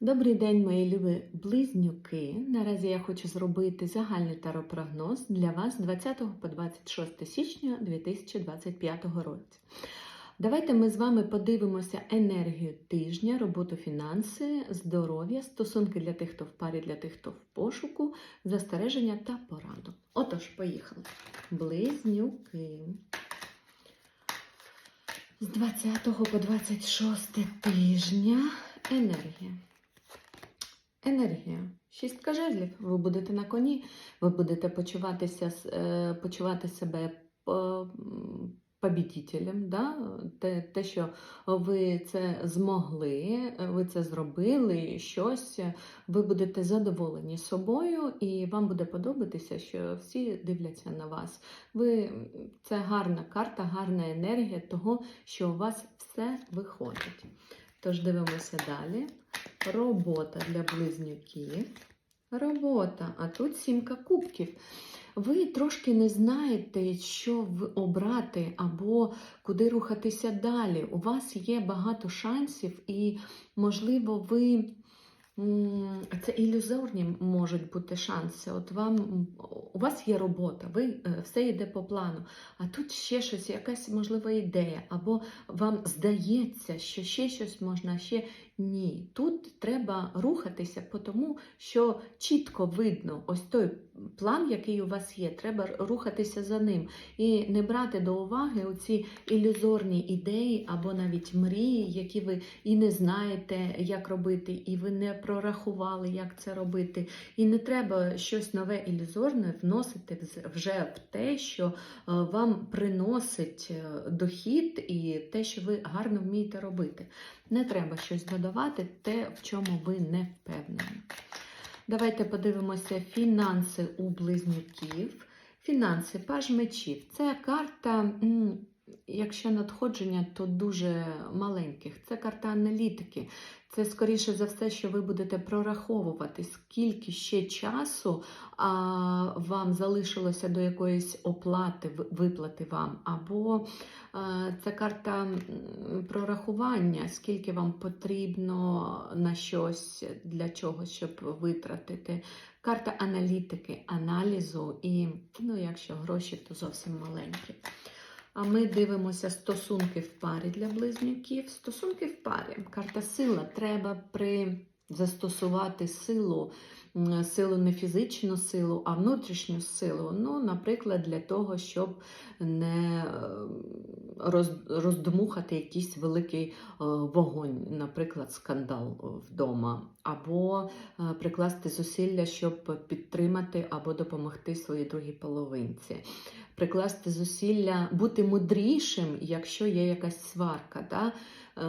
Добрий день, мої любі близнюки. Наразі я хочу зробити загальний таропрогноз для вас з 20 по 26 січня 2025 року. Давайте ми з вами подивимося енергію тижня, роботу фінанси, здоров'я, стосунки для тих, хто в парі, для тих, хто в пошуку, застереження та пораду. Отож, поїхали. Близнюки. З 20 по 26 тижня енергія. Енергія. Шістка жезлів. Ви будете на коні, ви будете почуватися, е, почувати себе побідітелем, да? те, те, що ви це змогли, ви це зробили, щось, ви будете задоволені собою, і вам буде подобатися, що всі дивляться на вас. Ви, це гарна карта, гарна енергія того, що у вас все виходить. Тож дивимося далі. Робота для близнюків. Робота, а тут сімка кубків. Ви трошки не знаєте, що обрати або куди рухатися далі. У вас є багато шансів, і, можливо, ви. Це ілюзорні можуть бути шанси. От вам у вас є робота, ви е, все йде по плану. А тут ще щось, якась можлива ідея, або вам здається, що ще щось можна, ще ні. Тут треба рухатися, тому що чітко видно ось той план, який у вас є. Треба рухатися за ним і не брати до уваги оці ілюзорні ідеї або навіть мрії, які ви і не знаєте, як робити, і ви не прорахували, як це робити. І не треба щось нове ілюзорне вносити вже в те, що е, вам приносить е, дохід і те, що ви гарно вмієте робити. Не треба щось додавати, те, в чому ви не впевнені. Давайте подивимося фінанси у близнюків. Фінанси, паж мечів. Це карта, якщо надходження, то дуже маленьких. Це карта аналітики. Це скоріше за все, що ви будете прораховувати, скільки ще часу а, вам залишилося до якоїсь оплати, виплати вам, або е, це карта прорахування, скільки вам потрібно на щось для чогось, щоб витратити. Карта аналітики, аналізу і, ну, якщо гроші, то зовсім маленькі. А ми дивимося стосунки в парі для близнюків. Стосунки в парі. Карта сила. Треба при застосувати силу, силу не фізичну силу, а внутрішню силу. Ну, наприклад, для того, щоб не е, роз, роздмухати якийсь великий е, вогонь, наприклад, скандал вдома, або е, прикласти зусилля, щоб підтримати або допомогти своїй другій половинці. Прикласти зусилля, бути мудрішим, якщо є якась сварка, да? е,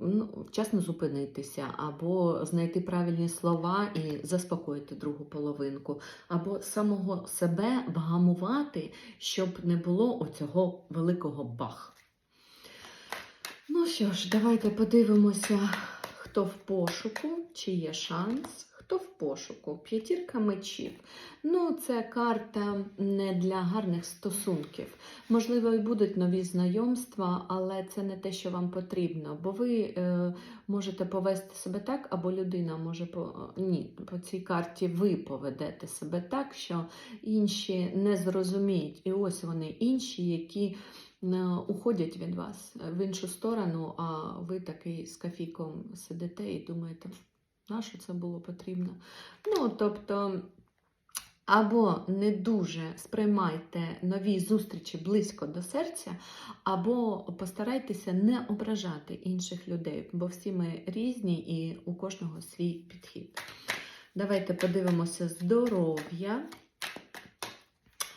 ну, вчасно зупинитися, або знайти правильні слова і заспокоїти другу половинку, або самого себе вгамувати, щоб не було оцього великого бах. Ну що ж, давайте подивимося, хто в пошуку, чи є шанс. Хто в пошуку? П'ятірка мечів. Ну, це карта не для гарних стосунків. Можливо, і будуть нові знайомства, але це не те, що вам потрібно. Бо ви е, можете повести себе так, або людина може по ні, по цій карті ви поведете себе так, що інші не зрозуміють. І ось вони інші, які е, уходять від вас в іншу сторону, а ви такий з кафіком сидите і думаєте, на що це було потрібно? Ну, тобто. Або не дуже сприймайте нові зустрічі близько до серця, або постарайтеся не ображати інших людей, бо всі ми різні і у кожного свій підхід. Давайте подивимося здоров'я.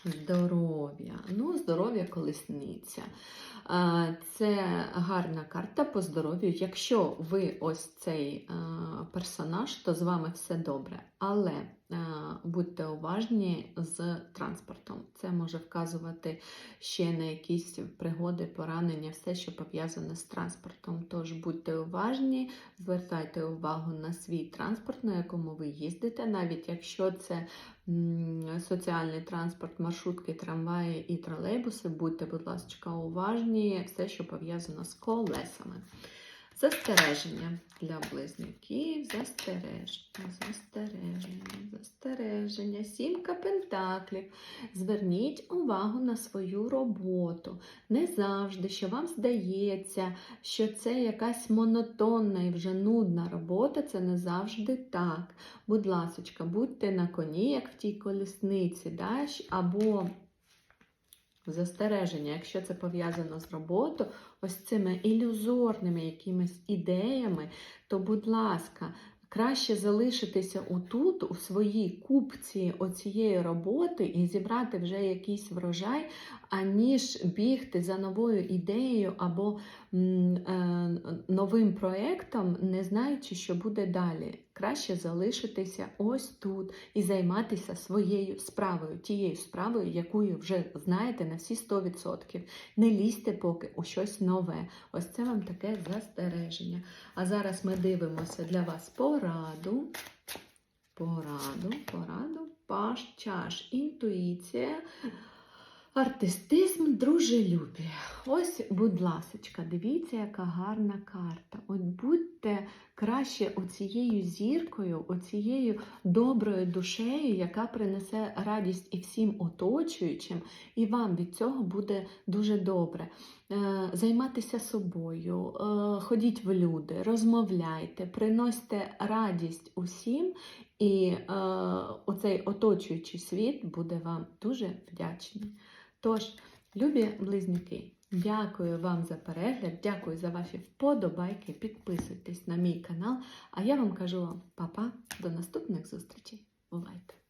Здоров'я. Ну, здоров'я колесниця. Це гарна карта по здоров'ю. Якщо ви ось цей персонаж, то з вами все добре. Але будьте уважні з транспортом. Це може вказувати ще на якісь пригоди, поранення, все, що пов'язане з транспортом. Тож будьте уважні, звертайте увагу на свій транспорт, на якому ви їздите, навіть якщо це соціальний транспорт, маршрутки, трамваї і тролейбуси, будьте, будь ласка, уважні, все, що пов'язано з колесами. Застереження для близнюків, застереження, застереження, застереження. Сімка пентаклів. Зверніть увагу на свою роботу. Не завжди, що вам здається, що це якась монотонна і вже нудна робота, це не завжди так. Будь ласочка, будьте на коні, як в тій колісниці, да? або застереження, якщо це пов'язано з роботою, ось цими ілюзорними якимись ідеями, то, будь ласка, краще залишитися отут, у своїй купці оцієї роботи і зібрати вже якийсь врожай, аніж бігти за новою ідеєю або е, новим проєктом, не знаючи, що буде далі. Краще залишитися ось тут і займатися своєю справою, тією справою, якою вже знаєте на всі 100%. Не лізьте поки у щось нове. Ось це вам таке застереження. А зараз ми дивимося для вас пораду. Пораду, пораду, паш, чаш, інтуїція, артистизм, дружелюбі. Ось, будь ласочка, дивіться, яка гарна карта. От будьте краще оцією зіркою, оцією доброю душею, яка принесе радість і всім оточуючим, і вам від цього буде дуже добре. Е, Займатися собою, е, ходіть в люди, розмовляйте, приносьте радість усім, і е, оцей оточуючий світ буде вам дуже вдячний. Тож, любі близнюки, дякую вам за перегляд, дякую за ваші вподобайки. Підписуйтесь на мій канал. А я вам кажу вам па-па, до наступних зустрічей. Бувайте!